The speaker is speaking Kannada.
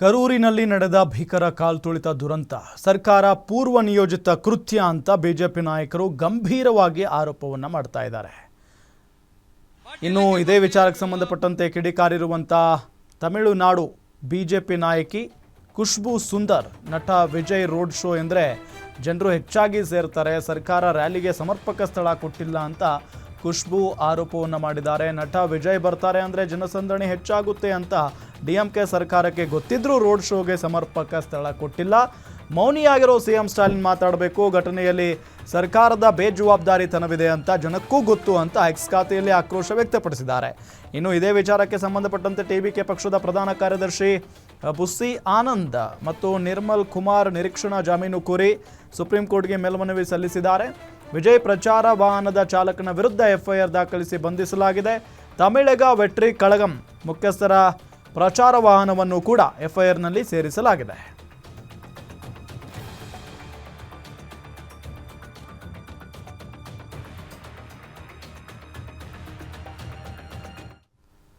ಕರೂರಿನಲ್ಲಿ ನಡೆದ ಭೀಕರ ಕಾಲ್ತುಳಿತ ದುರಂತ. ಸರ್ಕಾರ ಪೂರ್ವ ನಿಯೋಜಿತ ಕೃತ್ಯ ಅಂತ ಬಿಜೆಪಿ ನಾಯಕರು ಗಂಭೀರವಾಗಿ ಆರೋಪವನ್ನು ಮಾಡ್ತಾ ಇದ್ದಾರೆ. ಇನ್ನು ಇದೇ ವಿಚಾರಕ್ಕೆ ಸಂಬಂಧಪಟ್ಟಂತೆ ಕಿಡಿಕಾರಿರುವಂಥ ತಮಿಳುನಾಡು ಬಿಜೆಪಿ ನಾಯಕಿ ಖುಷ್ಬು ಸುಂದರ್, ನಟ ವಿಜಯ್ ರೋಡ್ ಶೋ ಎಂದರೆ ಜನರು ಹೆಚ್ಚಾಗಿ ಸೇರ್ತಾರೆ. ಸರ್ಕಾರ ರ್ಯಾಲಿಗೆ ಸಮರ್ಪಕ ಸ್ಥಳ ಕೊಟ್ಟಿಲ್ಲ ಅಂತ ಖುಷ್ಬು ಆರೋಪವನ್ನು ಮಾಡಿದ್ದಾರೆ. ನಟ ವಿಜಯ್ ಬರ್ತಾರೆ ಅಂದರೆ ಜನಸಂದಣಿ ಹೆಚ್ಚಾಗುತ್ತೆ ಅಂತ ಡಿ ಎಂ ಕೆ ಸರ್ಕಾರಕ್ಕೆ ಗೊತ್ತಿದ್ರೂ ರೋಡ್ ಶೋಗೆ ಸಮರ್ಪಕ ಸ್ಥಳ ಕೊಟ್ಟಿಲ್ಲ. ಮೌನಿಯಾಗಿರೋ ಸಿ ಎಂ ಸ್ಟಾಲಿನ್ ಮಾತಾಡಬೇಕು. ಘಟನೆಯಲ್ಲಿ ಸರ್ಕಾರದ ಬೇಜವಾಬ್ದಾರಿತನವಿದೆ ಅಂತ ಜನಕ್ಕೂ ಗೊತ್ತು ಅಂತ ಎಕ್ಸ್ ಖಾತೆಯಲ್ಲಿ ಆಕ್ರೋಶ ವ್ಯಕ್ತಪಡಿಸಿದ್ದಾರೆ. ಇನ್ನು ಇದೇ ವಿಚಾರಕ್ಕೆ ಸಂಬಂಧಪಟ್ಟಂತೆ ಟಿವಿಕೆ ಪಕ್ಷದ ಪ್ರಧಾನ ಕಾರ್ಯದರ್ಶಿ ಬುಸ್ಸಿ ಆನಂದ್ ಮತ್ತು ನಿರ್ಮಲ್ ಕುಮಾರ್ ನಿರೀಕ್ಷಣಾ ಜಾಮೀನು ಕೋರಿ ಸುಪ್ರೀಂ ಕೋರ್ಟ್ಗೆ ಮೇಲ್ಮನವಿ ಸಲ್ಲಿಸಿದ್ದಾರೆ. ವಿಜಯ್ ಪ್ರಚಾರ ವಾಹನದ ಚಾಲಕನ ವಿರುದ್ಧ ಎಫ್ಐಆರ್ ದಾಖಲಿಸಿ ಬಂಧಿಸಲಾಗಿದೆ. ತಮಿಳಗ ವೆಟ್ರಿ ಕಳಗಂ ಮುಖ್ಯಸ್ಥರ ಪ್ರಚಾರ ವಾಹನವನ್ನು ಕೂಡ ಎಫ್ಐಆರ್ನಲ್ಲಿ ಸೇರಿಸಲಾಗಿದೆ.